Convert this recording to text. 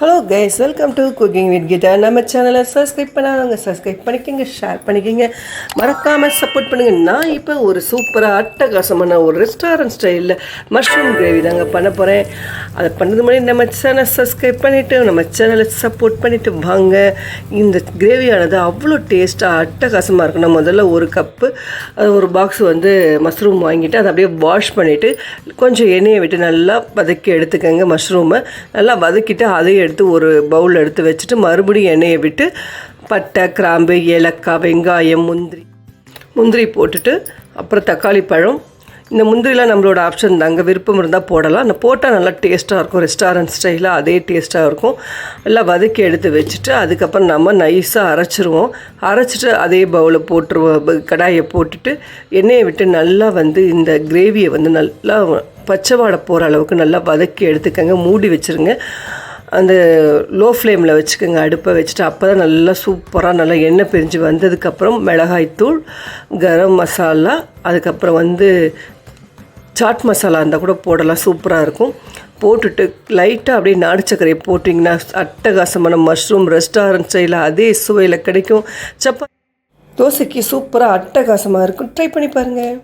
Hello guys welcome to cooking with Geetha நம்ம சேனலை subscribe பண்ணாதவங்க சப்ஸ்கிரைப் பண்ணிக்கோங்க ஷேர் பண்ணிக்கோங்க. மறக்காமல் சப்போர்ட் பண்ணுங்கள் நான் இப்போ ஒரு சூப்பராக அட்டகாசமான ஒரு ரெஸ்டாரண்ட் ஸ்டைலில் மஷ்ரூம் கிரேவி தாங்க பண்ண போகிறேன் அதை பண்ணது முன்னாடி நம்ம சேனலை சப்ஸ்கிரைப் பண்ணிவிட்டு நம்ம சேனலை சப்போர்ட் பண்ணிவிட்டு வாங்க. இந்த கிரேவியானது அவ்வளோ டேஸ்ட்டாக அட்டகாசமாக இருக்கும். நான் முதல்ல ஒரு கப்பு அது ஒரு பாக்ஸ் வந்து மஷ்ரூம் வாங்கிட்டு அதை அப்படியே வாஷ் பண்ணிவிட்டு கொஞ்சம் எண்ணெயை விட்டு நல்லா வதக்கி எடுத்துக்கோங்க மஷ்ரூமை நல்லா வதக்கிட்டு அதையும் எடுத்து ஒரு பவுல் எடுத்து வச்சுட்டு மறுபடியும் எண்ணெயை விட்டு பட்டை கிராம்பு ஏலக்காய் வெங்காயம் முந்திரி. முந்திரி போட்டுட்டு அப்புறம் தக்காளி பழம். இந்த முந்திரிலாம் நம்மளோட ஆப்ஷன் தாங்க விருப்பம் இருந்தால் போடலாம். அந்த போட்டால் நல்லா டேஸ்ட்டாக இருக்கும். ரெஸ்டாரண்ட் ஸ்டைலாக அதே டேஸ்ட்டாக இருக்கும். எல்லாம் வதக்கி எடுத்து வச்சுட்டு அதுக்கப்புறம் நம்ம நைஸாக அரைச்சிருவோம். அரைச்சிட்டு அதே பவுலில் போட்டுருவோம் கடாயை போட்டுட்டு எண்ணெயை விட்டு நல்லா வந்து இந்த கிரேவியை வந்து நல்லா பச்சை வாடை போகிற அளவுக்கு நல்லா வதக்கி எடுத்துக்கங்க. மூடி வச்சுருங்க. அந்த லோ ஃப்ளேமில் வச்சுக்கோங்க அடுப்பை வச்சுட்டு அப்போ தான் நல்லா சூப்பராக நல்லா எண்ணெய் பிரிஞ்சு வந்ததுக்கப்புறம் மிளகாய்த்தூள் கரம் மசாலா அதுக்கப்புறம் வந்து சாட் மசாலா இருந்தால் கூட போடலாம் சூப்பராக இருக்கும். போட்டுட்டு லைட்டாக அப்படியே நாடு சர்க்கரையை போட்டிங்கன்னா அட்டகாசமான மஷ்ரூம் ரெஸ்டாரண்ட் சைடில் அதே சுவையில் கிடைக்கும். சப்பா தோசைக்கு சூப்பராக அட்டகாசமாக இருக்கும். ட்ரை பண்ணி பாருங்கள்